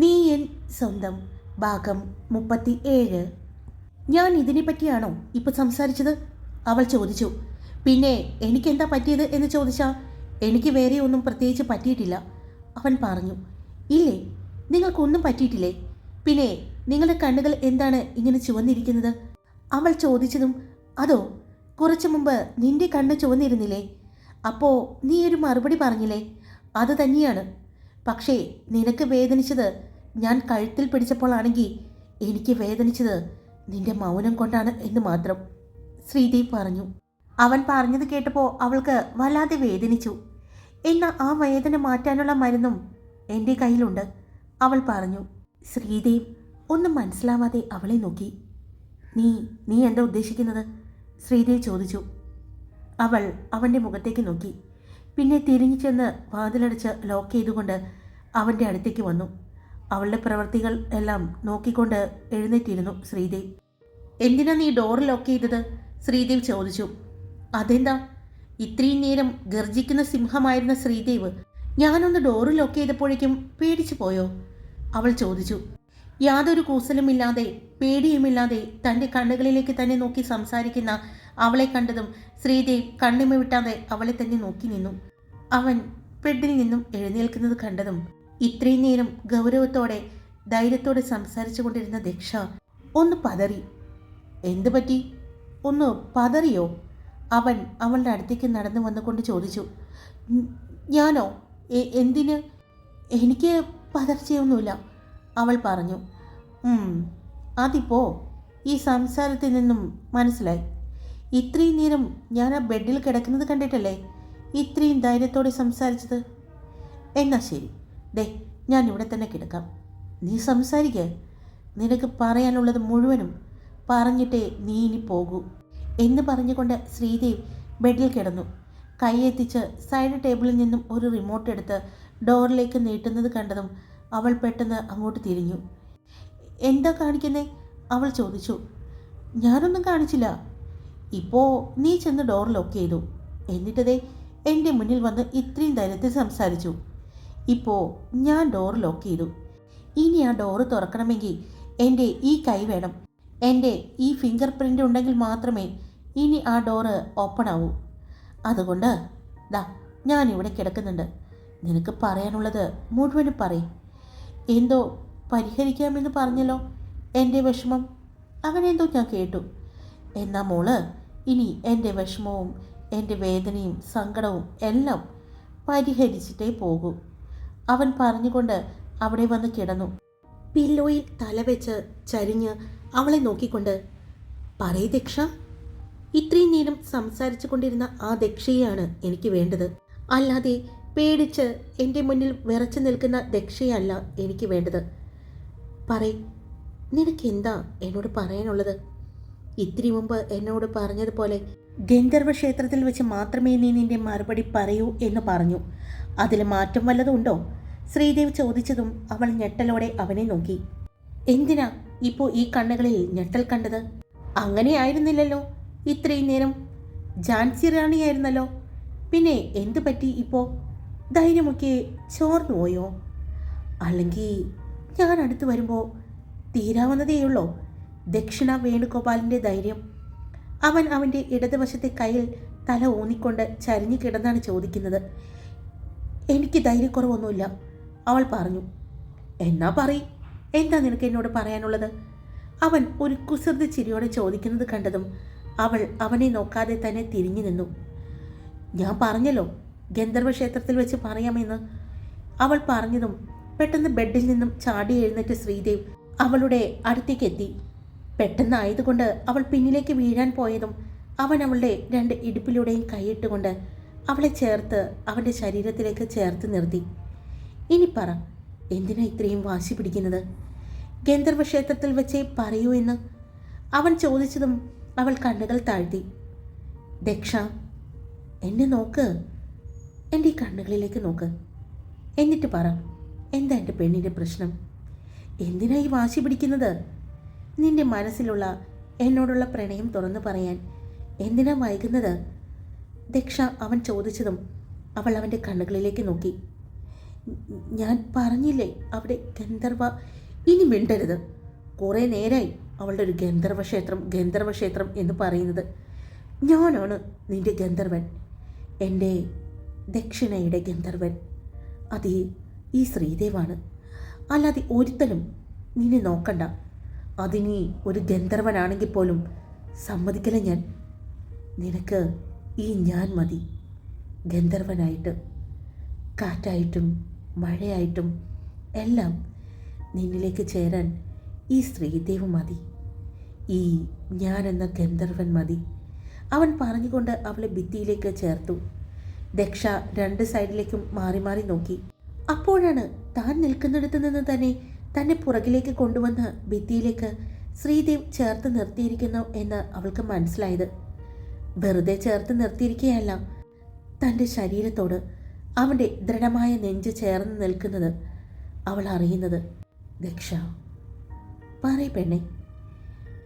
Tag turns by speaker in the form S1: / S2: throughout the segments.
S1: നീ എൻ സ്വന്തം ഭാഗം മുപ്പത്തി ഏഴ് ഞാൻ ഇതിനെ പറ്റിയാണോ ഇപ്പൊ സംസാരിച്ചത്? അവൾ ചോദിച്ചു. പിന്നെ എനിക്കെന്താ പറ്റിയത് എന്ന് ചോദിച്ചാ എനിക്ക് വേറെ ഒന്നും പ്രത്യേകിച്ച് പറ്റിയിട്ടില്ല. അവൻ പറഞ്ഞു ഇല്ലേ നിങ്ങൾക്കൊന്നും പറ്റിയിട്ടില്ലേ? പിന്നെ നിങ്ങളുടെ കണ്ണുകൾ എന്താണ് ഇങ്ങനെ ചുവന്നിരിക്കുന്നത്? അവൾ ചോദിച്ചതും അതോ കുറച്ചു മുമ്പ് നിന്റെ കണ്ണ് ചുവന്നിരുന്നില്ലേ? അപ്പോൾ നീ ഒരു മറുപടി പറഞ്ഞില്ലേ? അത് തന്നെയാണ്. പക്ഷേ നിനക്ക് വേദനിച്ചത് ഞാൻ കഴുത്തിൽ പിടിച്ചപ്പോഴാണെങ്കിൽ എനിക്ക് വേദനിച്ചത് നിന്റെ മൗനം കൊണ്ടാണ് എന്ന് മാത്രം ശ്രീദേവ് പറഞ്ഞു. അവൻ പറഞ്ഞത് കേട്ടപ്പോൾ അവൾക്ക് വല്ലാതെ വേദനിച്ചു. എന്നാൽ ആ വേദന മാറ്റാനുള്ള മരുന്നും എന്റെ കയ്യിലുണ്ട് അവൾ പറഞ്ഞു. ശ്രീദേവ് ഒന്നും മനസ്സിലാവാതെ അവളെ നോക്കി. നീ നീ എന്താ ഉദ്ദേശിക്കുന്നത്? ശ്രീദേവ് ചോദിച്ചു. അവൾ അവന്റെ മുഖത്തേക്ക് നോക്കി. പിന്നെ തിരിഞ്ഞു ചെന്ന് വാതിലടച്ച് ലോക്ക് ചെയ്തുകൊണ്ട് അവന്റെ അടുത്തേക്ക് വന്നു. അവളുടെ പ്രവൃത്തികൾ എല്ലാം നോക്കിക്കൊണ്ട് എഴുന്നേറ്റിരുന്നു ശ്രീദേവ്. എന്തിനാ നീ ഡോർ ലോക്ക് ചെയ്തത്? ശ്രീദേവ് ചോദിച്ചു. അതെന്താ? ഇത്രയും നേരം ഗർജിക്കുന്ന സിംഹമായിരുന്ന ശ്രീദേവ് ഞാനൊന്ന് ഡോറ് ലോക്ക് ചെയ്തപ്പോഴേക്കും പേടിച്ചു പോയോ? അവൾ ചോദിച്ചു. യാതൊരു കൂസലുമില്ലാതെ പേടിയുമില്ലാതെ തന്റെ കണ്ണുകളിലേക്ക് തന്നെ നോക്കി സംസാരിക്കുന്ന അവളെ കണ്ടതും ശ്രീദേവ് കണ്ണിമ വിട്ടാതെ അവളെ തന്നെ നോക്കി നിന്നു. അവൻ ബെഡിൽ നിന്നും എഴുന്നേൽക്കുന്നത് കണ്ടതും ഇത്രയും നേരം ഗൗരവത്തോടെ ധൈര്യത്തോടെ സംസാരിച്ചു കൊണ്ടിരുന്ന ദക്ഷ ഒന്ന് പതറി. എന്തു പറ്റി? ഒന്ന് പതറിയോ? അവൻ അവളുടെ അടുത്തേക്ക് നടന്നു വന്നുകൊണ്ട് ചോദിച്ചു. "ഉം, ഞാനോ? എന്തിന്? എനിക്ക് പതർച്ചയൊന്നുമില്ല അവൾ പറഞ്ഞു. "ഉം, അതിപ്പോ ഈ സംസാരത്തിൽ നിന്നും മനസ്സിലായി. ഇത്രയും നേരം ഞാൻ ആ ബെഡിൽ കിടക്കുന്നത് കണ്ടിട്ടല്ലേ? ഇത്രയും ധൈര്യത്തോടെ സംസാരിച്ചത്. എന്നാ ശരി. ദേ ഞാൻ ഇവിടെ തന്നെ കിടക്കാം. നീ സംസാരിക്കുക നിനക്ക് പറയാനുള്ളത് മുഴുവനും പറഞ്ഞിട്ടേ നീ ഇനി പോകൂ. എന്ന് പറഞ്ഞുകൊണ്ട് ശ്രീദേവ് ബെഡിൽ കിടന്നു. കൈയെത്തിച്ച് സൈഡ് ടേബിളിൽ നിന്നും ഒരു റിമോട്ട് എടുത്ത് ഡോറിലേക്ക് നീട്ടുന്നത് കണ്ടതും അവൾ പെട്ടെന്ന് അങ്ങോട്ട് തിരിഞ്ഞു. എന്താ കാണിക്കുന്നേ? അവൾ ചോദിച്ചു. ഞാനൊന്നും കാണിച്ചില്ല. ഇപ്പോൾ നീ ചെന്ന് ഡോർ ലോക്ക് ചെയ്തു. എന്നിട്ടതേ എന്റെ മുന്നിൽ വന്ന് ഇത്രയും ധൈര്യത്തിൽ സംസാരിച്ചു. ഇപ്പോൾ ഞാൻ ഡോർ ലോക്ക് ചെയ്തു. ഇനി ആ ഡോറ് തുറക്കണമെങ്കിൽ എന്റെ ഈ കൈ വേണം. എന്റെ ഈ ഫിംഗർ പ്രിന്റ് ഉണ്ടെങ്കിൽ മാത്രമേ ഇനി ആ ഡോറ് ഓപ്പൺ ആവൂ. അതുകൊണ്ട് ദാ ഞാൻ ഇവിടെ കിടക്കുന്നുണ്ട്. നിനക്ക് പറയാനുള്ളത് മുഴുവനും പറയും. എന്തോ പരിഹരിക്കാമെന്ന് പറഞ്ഞല്ലോ എന്റെ വിഷമം. അങ്ങനെന്തോ ഞാൻ കേട്ടു. എന്നാ മോൾ ഇനി എന്റെ വിഷമവും എന്റെ വേദനയും സങ്കടവും എല്ലാം പരിഹരിച്ചിട്ടേ പോകൂ. അവൻ പറഞ്ഞുകൊണ്ട് അവിടെ വന്ന് കിടന്നു. പില്ലോയിൽ തലവെച്ച് ചരിഞ്ഞ് അവളെ നോക്കിക്കൊണ്ട് പറയ ദക്ഷ ഇത്രയും നേരം സംസാരിച്ചു കൊണ്ടിരുന്ന ആ ദക്ഷയാണ് എനിക്ക് വേണ്ടത്. അല്ലാതെ പേടിച്ച് എന്റെ മുന്നിൽ വിറച്ചു നിൽക്കുന്ന ദക്ഷയല്ല എനിക്ക് വേണ്ടത്. പറയ് നിനക്ക് എന്താ എന്നോട് പറയാനുള്ളത്? ഇത്തിരി മുമ്പ് എന്നോട് പറഞ്ഞതുപോലെ ഗന്ധർവ ക്ഷേത്രത്തിൽ വെച്ച് മാത്രമേ നീ നിന്റെ മറുപടി പറയൂ എന്ന് പറഞ്ഞു. അതിൽ മാറ്റം വല്ലതുണ്ടോ ശ്രീദേവ് ചോദിച്ചതും അവൾ ഞെട്ടലോടെ അവനെ നോക്കി. എന്തിനാ ഇപ്പോൾ ഈ കണ്ണുകളിൽ ഞെട്ടൽ കണ്ടത്? അങ്ങനെയായിരുന്നില്ലല്ലോ ഇത്രയും നേരം. ജാൻസി റാണിയായിരുന്നല്ലോ. പിന്നെ എന്തു പറ്റി ഇപ്പോൾ ധൈര്യമൊക്കെ ചോർന്നു പോയോ? അല്ലെങ്കിൽ ഞാൻ അടുത്ത് വരുമ്പോൾ തീരാവുന്നതേയുള്ളോ ദക്ഷിണ വേണുഗോപാലിന്റെ ധൈര്യം. അവൻ അവന്റെ ഇടതുവശത്തെ കയ്യിൽ തല ഊന്നിക്കൊണ്ട് ചരിഞ്ഞു കിടന്നാണ് ചോദിക്കുന്നത്. എനിക്ക് ധൈര്യക്കുറവൊന്നുമില്ല. അവൾ പറഞ്ഞു എന്നാ പറയ്. എന്താ നിനക്ക് എന്നോട് പറയാനുള്ളത്? അവൻ ഒരു കുസൃതി ചിരിയോടെ ചോദിക്കുന്നത് കണ്ടതും അവൾ അവനെ നോക്കാതെ തന്നെ തിരിഞ്ഞു നിന്നു. ഞാൻ പറഞ്ഞല്ലോ ഗന്ധർവ ക്ഷേത്രത്തിൽ വെച്ച് പറയാമെന്ന്. അവൾ പറഞ്ഞതും പെട്ടെന്ന് ബെഡിൽ നിന്നും ചാടി എഴുന്നേറ്റ് ശ്രീദേവ് അവളുടെ അടുത്തേക്ക് എത്തി. പെട്ടെന്നായതുകൊണ്ട് അവൾ പിന്നിലേക്ക് വീഴാൻ പോയതും അവൻ അവളുടെ രണ്ട് ഇടുപ്പിലൂടെയും കൈയിട്ടുകൊണ്ട് അവളെ ചേർത്ത് അവന്റെ ശരീരത്തിലേക്ക് ചേർത്ത് നിർത്തി. ഇനി പറ എന്തിനാ ഇത്രയും വാശി പിടിക്കുന്നത്? ഗന്ധർവക്ഷേത്രത്തിൽ വെച്ചേ പറയൂ എന്ന് അവൻ ചോദിച്ചതും അവൾ കണ്ണുകൾ താഴ്ത്തി. ദക്ഷ എന്നെ നോക്ക്. എന്റെ ഈ കണ്ണുകളിലേക്ക് നോക്ക്. എന്നിട്ട് പറ എന്താ എന്റെ പെണ്ണിന്റെ പ്രശ്നം? എന്തിനാ ഈ വാശി പിടിക്കുന്നത്? നിന്റെ മനസ്സിലുള്ള എന്നോടുള്ള പ്രണയം തുറന്നു പറയാൻ എന്തിനാ വൈകുന്നത് ദക്ഷ അവൻ ചോദിച്ചതും അവൾ അവന്റെ കണ്ണുകളിലേക്ക് നോക്കി. ഞാൻ പറഞ്ഞില്ലേ അവിടെ ഗന്ധർവ? ഇനി മിണ്ടരുത്. കുറേ നേരമായി അവളുടെ ഒരു ഗന്ധർവ ക്ഷേത്രം ഗന്ധർവ ക്ഷേത്രം എന്ന് പറയുന്നത്. ഞാനാണ് നിന്റെ ഗന്ധർവൻ. എന്റെ ദക്ഷിണയുടെ ഗന്ധർവൻ. അത് ഈ ശ്രീദേവാണ്. അല്ലാതെ ഒരുത്തനും നിന്നെ നോക്കണ്ട. അതിനി ഒരു ഗന്ധർവനാണെങ്കിൽ പോലും സമ്മതിക്കല ഞാൻ. നിനക്ക് ഈ ഞാൻ മതി. ഗന്ധർവനായിട്ട് കാറ്റായിട്ടും മഴയായിട്ടും എല്ലാം നിന്നിലേക്ക് ചേരാൻ ഈ ശ്രീദേവ് മതി. ഈ ഞാൻ എന്ന ഗന്ധർവൻ മതി. അവൻ പറഞ്ഞുകൊണ്ട് അവളെ ഭിത്തിയിലേക്ക് ചേർത്തു. ദക്ഷ രണ്ട് സൈഡിലേക്കും മാറി മാറി നോക്കി. അപ്പോഴാണ് താൻ നിൽക്കുന്നിടത്ത് നിന്ന് തന്നെ തന്നെ പുറകിലേക്ക് കൊണ്ടുവന്ന് ഭിത്തിയിലേക്ക് ശ്രീദേവ് ചേർത്ത് നിർത്തിയിരിക്കുന്നു എന്ന് അവൾക്ക് മനസ്സിലായത്. വെറുതെ ചേർത്ത് നിർത്തിയിരിക്കുകയല്ല. തന്റെ ശരീരത്തോട് അവന്റെ ദൃഢമായ നെഞ്ച് ചേർന്ന് നിൽക്കുന്നത് അവൾ അറിയുന്നത്. ദക്ഷ പറയ പെണ്ണെ.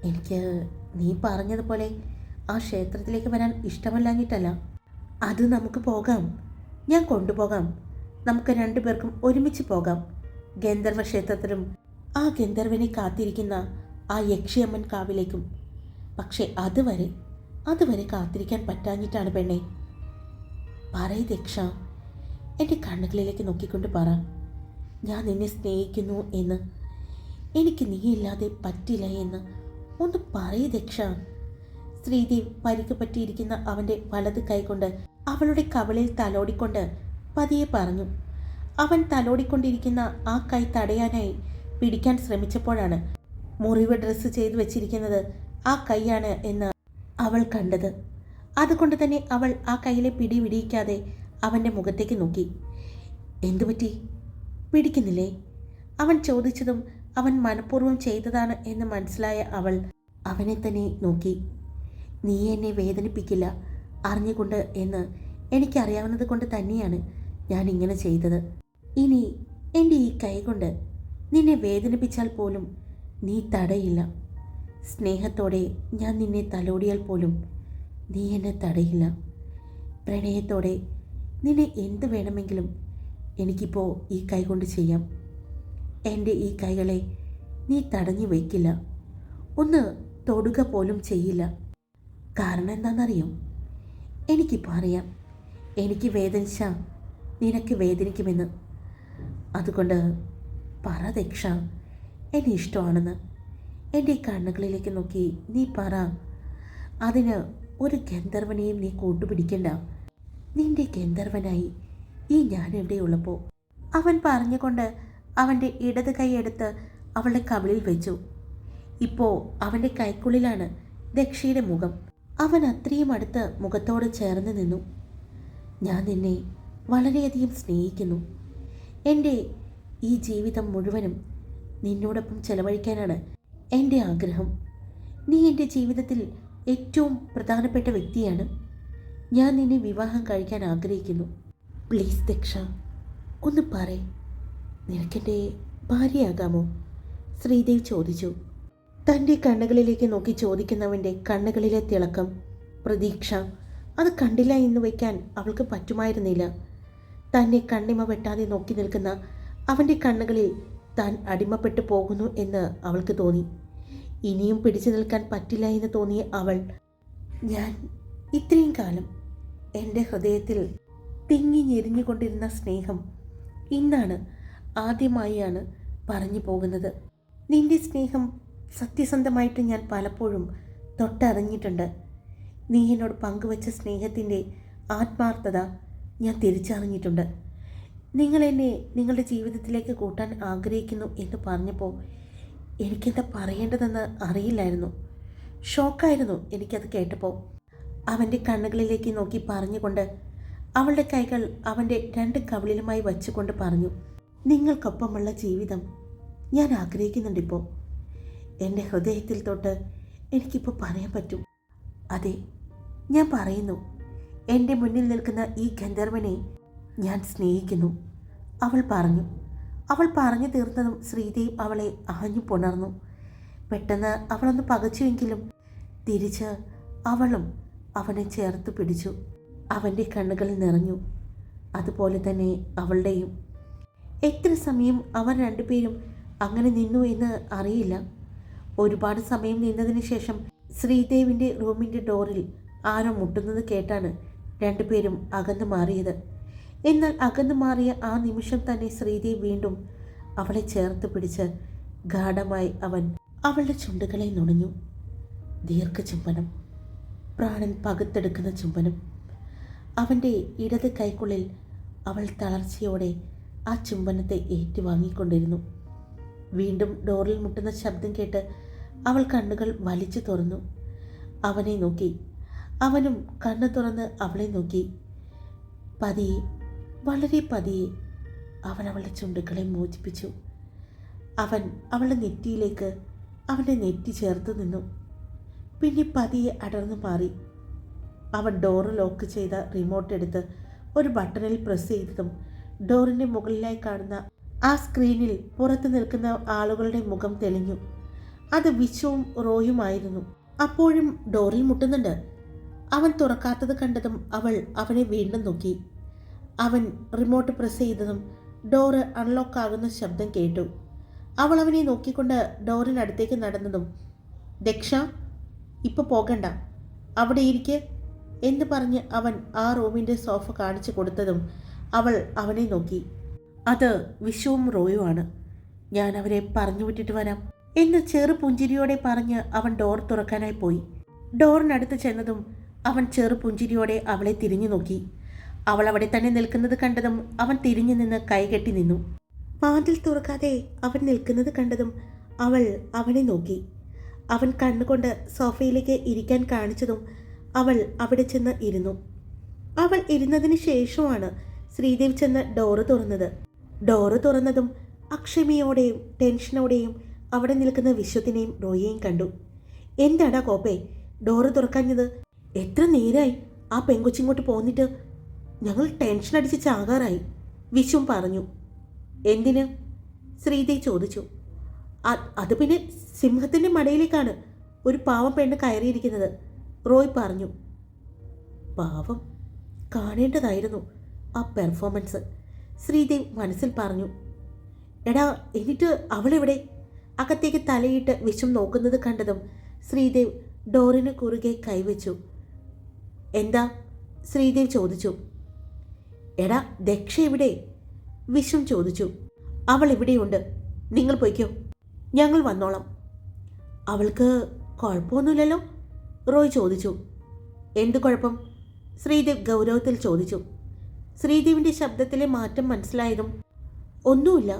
S1: എനിക്ക് നീ പറഞ്ഞതുപോലെ ആ ക്ഷേത്രത്തിലേക്ക് വരാൻ ഇഷ്ടമല്ലാഞ്ഞിട്ടല്ല. അത് നമുക്ക് പോകാം. ഞാൻ കൊണ്ടുപോകാം. നമുക്ക് രണ്ടുപേർക്കും ഒരുമിച്ച് പോകാം. ഗന്ധർവ ക്ഷേത്രത്തിലും ആ ഗന്ധർവനെ കാത്തിരിക്കുന്ന ആ യക്ഷിയമ്മൻ കാവിലേക്കും. പക്ഷെ അതുവരെ അതുവരെ കാത്തിരിക്കാൻ പറ്റാഞ്ഞിട്ടാണ് പെണ്ണെ. പറയ് ദക്ഷ എന്റെ കണ്ണുകളിലേക്ക് നോക്കിക്കൊണ്ട് പറ. ഞാൻ നിന്നെ സ്നേഹിക്കുന്നു എന്ന്. എനിക്ക് നീയില്ലാതെ പറ്റില്ല എന്ന്. ഒന്ന് പറയ് ദക്ഷ. ശ്രീദേവ് പരിക്ക് പറ്റിയിരിക്കുന്ന അവന്റെ വലത് കൈകൊണ്ട് അവളുടെ കവളിൽ തലോടിക്കൊണ്ട് പതിയെ പറഞ്ഞു. അവൻ തലോടിക്കൊണ്ടിരിക്കുന്ന ആ കൈ തടയാനായി പിടിക്കാൻ ശ്രമിച്ചപ്പോഴാണ് മുറിവ് ഡ്രസ്സ് ചെയ്തു വെച്ചിരിക്കുന്നത് ആ കൈയാണ് എന്ന് അവൾ കണ്ടത്. അതുകൊണ്ട് തന്നെ അവൾ ആ കയ്യിലെ പിടി വിടിയിക്കാതെ അവന്റെ മുഖത്തേക്ക് നോക്കി. എന്തുപറ്റി പിടിക്കുന്നില്ലേ? അവൻ ചോദിച്ചതും അവൻ മനഃപൂർവം ചെയ്തതാണ് എന്ന് മനസ്സിലായ അവൾ അവനെ തന്നെ നോക്കി. നീ എന്നെ വേദനിപ്പിക്കില്ല അറിഞ്ഞുകൊണ്ട് എന്ന് എനിക്കറിയാവുന്നത് കൊണ്ട് തന്നെയാണ് ഞാൻ ഇങ്ങനെ ചെയ്തത്. ഇനി എന്റെ ഈ കൈ കൊണ്ട് നിന്നെ വേദനിപ്പിച്ചാൽ പോലും നീ തടയില്ല. സ്നേഹത്തോടെ ഞാൻ നിന്നെ തലോടിയാൽ പോലും നീ എന്നെ തടയില്ല. പ്രണയത്തോടെ നിന്നെ എന്ത് വേണമെങ്കിലും എനിക്കിപ്പോൾ ഈ കൈ കൊണ്ട് ചെയ്യാം. എന്റെ ഈ കൈകളെ നീ തടഞ്ഞു വയ്ക്കില്ല ഒന്ന് തൊടുക പോലും ചെയ്യില്ല. കാരണം എന്താണെന്നറിയോ? എനിക്കിപ്പോൾ അറിയാം. എനിക്ക് വേദനിച്ച നിനക്ക് വേദനിക്കുമെന്ന്. അതുകൊണ്ട് പറ ദക്ഷ എന്നെ ഇഷ്ടമാണെന്ന്. എന്റെ കണ്ണുകളിലേക്ക് നോക്കി നീ പറ. അതിന് ഒരു ഗന്ധർവനെയും നീ കൂട്ടുപിടിക്കണ്ട. നിന്റെ ഗന്ധർവനായി ഈ ഞാൻ എവിടെയുള്ളപ്പോൾ അവൻ പറഞ്ഞുകൊണ്ട് അവന്റെ ഇടത് കൈ എടുത്ത് അവളുടെ കവിളിൽ വെച്ചു. ഇപ്പോൾ അവന്റെ കൈക്കുള്ളിലാണ് ദക്ഷയുടെ മുഖം. അവൻ അത്രയും അടുത്ത് മുഖത്തോട് ചേർന്ന് നിന്നു. ഞാൻ നിന്നെ വളരെയധികം സ്നേഹിക്കുന്നു. എന്റെ ഈ ജീവിതം മുഴുവനും നിന്നോടൊപ്പം ചെലവഴിക്കാനാണ് എന്റെ ആഗ്രഹം. നീ എന്റെ ജീവിതത്തിൽ ഏറ്റവും പ്രധാനപ്പെട്ട വ്യക്തിയാണ്. ഞാൻ നിന്നെ വിവാഹം കഴിക്കാൻ ആഗ്രഹിക്കുന്നു. പ്ലീസ് ദക്ഷ ഒന്ന് പറ നിനക്കെന്റെ ഭാര്യയാകാമോ? ശ്രീദേവ് ചോദിച്ചു. തന്റെ കണ്ണുകളിലേക്ക് നോക്കി ചോദിക്കുന്നവന്റെ കണ്ണുകളിലെ തിളക്കം പ്രതീക്ഷ അത് കണ്ടില്ല എന്ന് വയ്ക്കാൻ അവൾക്ക് പറ്റുമായിരുന്നില്ല. തന്നെ കണ്ണിമ വെട്ടാതെ നോക്കി നിൽക്കുന്ന അവന്റെ കണ്ണുകളിൽ താൻ അടിമപ്പെട്ടു പോകുന്നു എന്ന് അവൾക്ക് തോന്നി. ഇനിയും പിടിച്ചു നിൽക്കാൻ പറ്റില്ല എന്ന് തോന്നിയ അവൾ ഞാൻ ഇത്രയും കാലം എന്റെ ഹൃദയത്തിൽ തിങ്ങി ഞെരിഞ്ഞുകൊണ്ടിരുന്ന സ്നേഹം ഇന്നാണ് ആദ്യമായാണ് പറഞ്ഞു പോകുന്നത്. നിന്റെ സ്നേഹം സത്യസന്ധമായിട്ട് ഞാൻ പലപ്പോഴും തൊട്ടറിഞ്ഞിട്ടുണ്ട്. നീ എന്നോട് പങ്കുവച്ച സ്നേഹത്തിന്റെ ആത്മാർത്ഥത ഞാൻ തിരിച്ചറിഞ്ഞിട്ടുണ്ട്. നിങ്ങൾ എന്നെ നിങ്ങളുടെ ജീവിതത്തിലേക്ക് കൂട്ടാൻ ആഗ്രഹിക്കുന്നു എന്ന് പറഞ്ഞപ്പോൾ എനിക്കെന്താ പറയേണ്ടതെന്ന് അറിയില്ലായിരുന്നു. ഷോക്കായിരുന്നു എനിക്കത് കേട്ടപ്പോൾ. അവന്റെ കണ്ണുകളിലേക്ക് നോക്കി പറഞ്ഞുകൊണ്ട് അവളുടെ കൈകൾ അവന്റെ രണ്ട് കവിളിലുമായി വച്ചുകൊണ്ട് പറഞ്ഞു നിങ്ങൾക്കൊപ്പമുള്ള ജീവിതം ഞാൻ ആഗ്രഹിക്കുന്നുണ്ടിപ്പോൾ എന്റെ ഹൃദയത്തിൽ തൊട്ട് എനിക്കിപ്പോൾ പറയാൻ പറ്റും. അതെ ഞാൻ പറയുന്നു എന്റെ മുന്നിൽ നിൽക്കുന്ന ഈ ഗന്ധർവനെ ഞാൻ സ്നേഹിക്കുന്നു. അവൾ പറഞ്ഞു. അവൾ പറഞ്ഞു തീർന്നതും ശ്രീദേവ് അവളെ ആഞ്ഞു പുണർന്നു. പെട്ടെന്ന് അവളൊന്ന് പകച്ചുവെങ്കിലും തിരിച്ച് അവളും അവനെ ചേർത്ത് പിടിച്ചു. അവന്റെ കണ്ണുകൾ നിറഞ്ഞു. അതുപോലെ തന്നെ അവളുടെയും. എത്ര സമയം അവർ രണ്ടുപേരും അങ്ങനെ നിന്നു എന്ന് അറിയില്ല. ഒരുപാട് സമയം നിന്നതിന് ശേഷം ശ്രീദേവിന്റെ റൂമിന്റെ ഡോറിൽ ആരോ മുട്ടുന്നത് കേട്ടാണ് രണ്ടുപേരും അകന്നു മാറിയത്. എന്നാൽ അകന്നു മാറിയ ആ നിമിഷം തന്നെ ശ്രീതി വീണ്ടും അവളെ ചേർത്ത് പിടിച്ച് ഗാഠമായി അവൻ അവളുടെ ചുണ്ടുകളെ നുണഞ്ഞു. ദീർഘചുംബനം പ്രാണൻ പകുത്തെടുക്കുന്ന ചുംബനം. അവന്റെ ഇടത് കൈക്കുള്ളിൽ അവൾ തളർച്ചയോടെ ആ ചുംബനത്തെ ഏറ്റുവാങ്ങിക്കൊണ്ടിരുന്നു. വീണ്ടും ഡോറിൽ മുട്ടുന്ന ശബ്ദം കേട്ട് അവൾ കണ്ണുകൾ വലിച്ചു തുറന്നു. അവനെ നോക്കി അവനും കണ്ണു തുറന്ന് അവളെ നോക്കി. പതിയെ വളരെ പതിയെ അവൻ അവളുടെ ചുണ്ടുകളെ മോചിപ്പിച്ചു. അവൻ അവളുടെ നെറ്റിയിലേക്ക് അവന്റെ നെറ്റി ചേർത്ത് നിന്നു. പിന്നെ പതിയെ അടർന്നു മാറി. അവൻ ഡോറ് ലോക്ക് ചെയ്ത റിമോട്ട് എടുത്ത് ഒരു ബട്ടണിൽ പ്രസ് ചെയ്തതും ഡോറിന്റെ മുകളിലായി കാണുന്ന ആ സ്ക്രീനിൽ പുറത്ത് നിൽക്കുന്ന ആളുകളുടെ മുഖം തെളിഞ്ഞു. അത് വിശ്വവും റോയുമായിരുന്നു അപ്പോഴും ഡോറിൽ മുട്ടുന്നുണ്ട്. അവൻ തുറക്കാത്തത് കണ്ടതും അവൾ അവനെ വീണ്ടും നോക്കി. അവൻ റിമോട്ട് പ്രസ് ചെയ്തതും ഡോറ് അൺലോക്ക് ആകുന്ന ശബ്ദം കേട്ടു. അവൾ അവനെ നോക്കിക്കൊണ്ട് ഡോറിനടുത്തേക്ക് നടന്നതും ദക്ഷ ഇപ്പോൾ പോകണ്ട. അവിടെ ഇരിക്കെ എന്ന് പറഞ്ഞ് അവൻ ആ റൂമിന്റെ സോഫ കാണിച്ചു കൊടുത്തതും അവൾ അവനെ നോക്കി. അത് വിഷുവും റോയുമാണ് ഞാൻ അവരെ പറഞ്ഞു വിട്ടിട്ട് വരാം എന്ന് ചെറു പുഞ്ചിരിയോടെ പറഞ്ഞ് അവൻ ഡോർ തുറക്കാനായി പോയി. ഡോറിനടുത്ത് ചെന്നതും അവൻ ചെറു പുഞ്ചിരിയോടെ അവളെ തിരിഞ്ഞു നോക്കി. അവൾ അവിടെ തന്നെ നിൽക്കുന്നത് കണ്ടതും അവൻ തിരിഞ്ഞു നിന്ന് കൈകെട്ടി നിന്നു. വാതിൽ തുറക്കാതെ അവൻ നിൽക്കുന്നത് കണ്ടതും അവൾ അവനെ നോക്കി. അവൻ കണ്ണുകൊണ്ട് സോഫയിലേക്ക് ഇരിക്കാൻ കാണിച്ചതും അവൾ അവിടെ ചെന്ന് ഇരുന്നു. അവൾ ഇരുന്നതിന് ശേഷമാണ് ശ്രീദേവ് ചെന്ന് ഡോറ് തുറന്നത്. ഡോറ് തുറന്നതും അക്ഷമയോടെയും ടെൻഷനോടെയും അവിടെ നിൽക്കുന്ന വിശ്വത്തിനെയും റോയിയെയും കണ്ടു. എന്താടാ കോപ്പേ? ഡോറ് തുറക്കാഞ്ഞത് എത്ര നേരായി? ആ പെങ്കൊച്ചിങ്ങോട്ട് പോന്നിട്ട് ഞങ്ങൾ ടെൻഷൻ അടിച്ച് ചാകാറായി. വിശും പറഞ്ഞു എന്തിന്? ശ്രീദേവി ചോദിച്ചു അത് പിന്നെ സിംഹത്തിന്റെ മടയിലേക്കാണ് ഒരു പാവം പെണ്ണ് കയറിയിരിക്കുന്നത്. റോയ് പറഞ്ഞു പാവം? കാണേണ്ടതായിരുന്നു ആ പെർഫോമൻസ് ശ്രീദേവ് മനസ്സിൽ പറഞ്ഞു എടാ എന്നിട്ട് അവളെവിടെ? അകത്തേക്ക് തലയിട്ട് വിഷം നോക്കുന്നത് കണ്ടതും ശ്രീദേവ് ഡോറിന് കുറുകെ കൈവച്ചു. എന്താ? ശ്രീദേവ് ചോദിച്ചു എടാ ദക്ഷ എവിടെ? വിശ്വം ചോദിച്ചു. അവൾ ഇവിടെയുണ്ട്. നിങ്ങൾ പൊയ്ക്കോ. ഞങ്ങൾ വന്നോളാം. അവൾക്ക് കുഴപ്പമൊന്നുമില്ലല്ലോ? റോയ് ചോദിച്ചു. എന്ത് കുഴപ്പം? ശ്രീദേവ് ഗൗരവത്തിൽ ചോദിച്ചു. ശ്രീദേവിന്റെ ശബ്ദത്തിലെ മാറ്റം മനസ്സിലായതും ഒന്നുമില്ല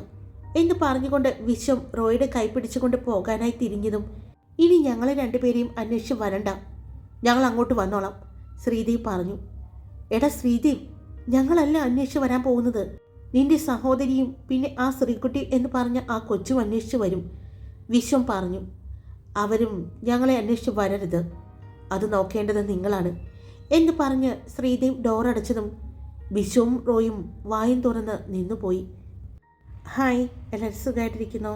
S1: എന്ന് പറഞ്ഞുകൊണ്ട് വിശ്വം റോയുടെ കൈ പിടിച്ചുകൊണ്ട് പോകാനായി തിരിഞ്ഞതും ഇനി ഞങ്ങളെ രണ്ടുപേരെയും അന്വേഷിച്ച് വരണ്ട. ഞങ്ങൾ അങ്ങോട്ട് വന്നോളാം ശ്രീദേവ് പറഞ്ഞു. എടാ ശ്രീദേവ് ഞങ്ങളല്ല അന്വേഷിച്ച് വരാൻ പോകുന്നത്? നിന്റെ സഹോദരിയും പിന്നെ ആ ശ്രീകുട്ടി എന്ന് പറഞ്ഞ ആ കൊച്ചും അന്വേഷിച്ച് വരും വിശ്വം പറഞ്ഞു. അവരും ഞങ്ങളെ അന്വേഷിച്ച് വരരുത്. അത് നോക്കേണ്ടത് നിങ്ങളാണ് എന്ന് പറഞ്ഞ് ശ്രീദേവ് ഡോറടച്ചതും വിശ്വവും റോയും വായും തുറന്ന് നിന്നുപോയി. ഹായ് എല്ലാവരും സുഖമായിട്ടിരിക്കുന്നു?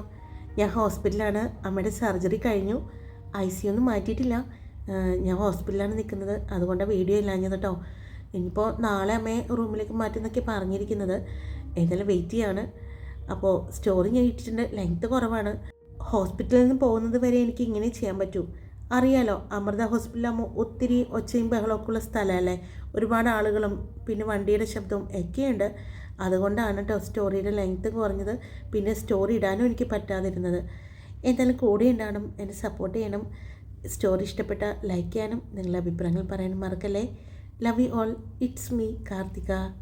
S1: ഞാൻ ഹോസ്പിറ്റലിലാണ്. അമ്മയുടെ സർജറി കഴിഞ്ഞു. ഐ സി ഒന്നും മാറ്റിയിട്ടില്ല. ഞാൻ ഹോസ്പിറ്റലിലാണ് നിൽക്കുന്നത്. അതുകൊണ്ടാണ് വീഡിയോ ഇല്ലാഞ്ഞത് കേട്ടോ. ഇനിയിപ്പോൾ നാളെ അമ്മയെ റൂമിലേക്ക് മാറ്റുന്നൊക്കെ പറഞ്ഞിരിക്കുന്നത്. ഏതായാലും വെയിറ്റ് ചെയ്യാണ്. അപ്പോൾ സ്റ്റോറി ഞാൻ ലെങ്ത്ത് കുറവാണ്. ഹോസ്പിറ്റലിൽ നിന്ന് പോകുന്നത് വരെ എനിക്ക് ഇങ്ങനെ ചെയ്യാൻ പറ്റൂ. അറിയാലോ അമൃത ഹോസ്പിറ്റലാകുമ്പോൾ ഒത്തിരി ഒച്ചയും ബഹളമൊക്കെ ഉള്ള സ്ഥലമല്ലേ? ഒരുപാട് ആളുകളും പിന്നെ വണ്ടിയുടെ ശബ്ദവും ഒക്കെയുണ്ട്. അതുകൊണ്ടാണ് കേട്ടോ സ്റ്റോറിയുടെ ലെങ്ത്ത് കുറഞ്ഞത്. പിന്നെ സ്റ്റോറി ഇടാനും എനിക്ക് പറ്റാതിരുന്നത്. എന്തായാലും കൂടെ ഉണ്ടാവണം എന്നെ സപ്പോർട്ട് ചെയ്യണം. സ്റ്റോറി ഇഷ്ടപ്പെട്ട ലൈക്ക് ചെയ്യാനും നിങ്ങളുടെ അഭിപ്രായങ്ങൾ പറയാനും മറക്കല്ലേ? Love you all. It's me, Kartika.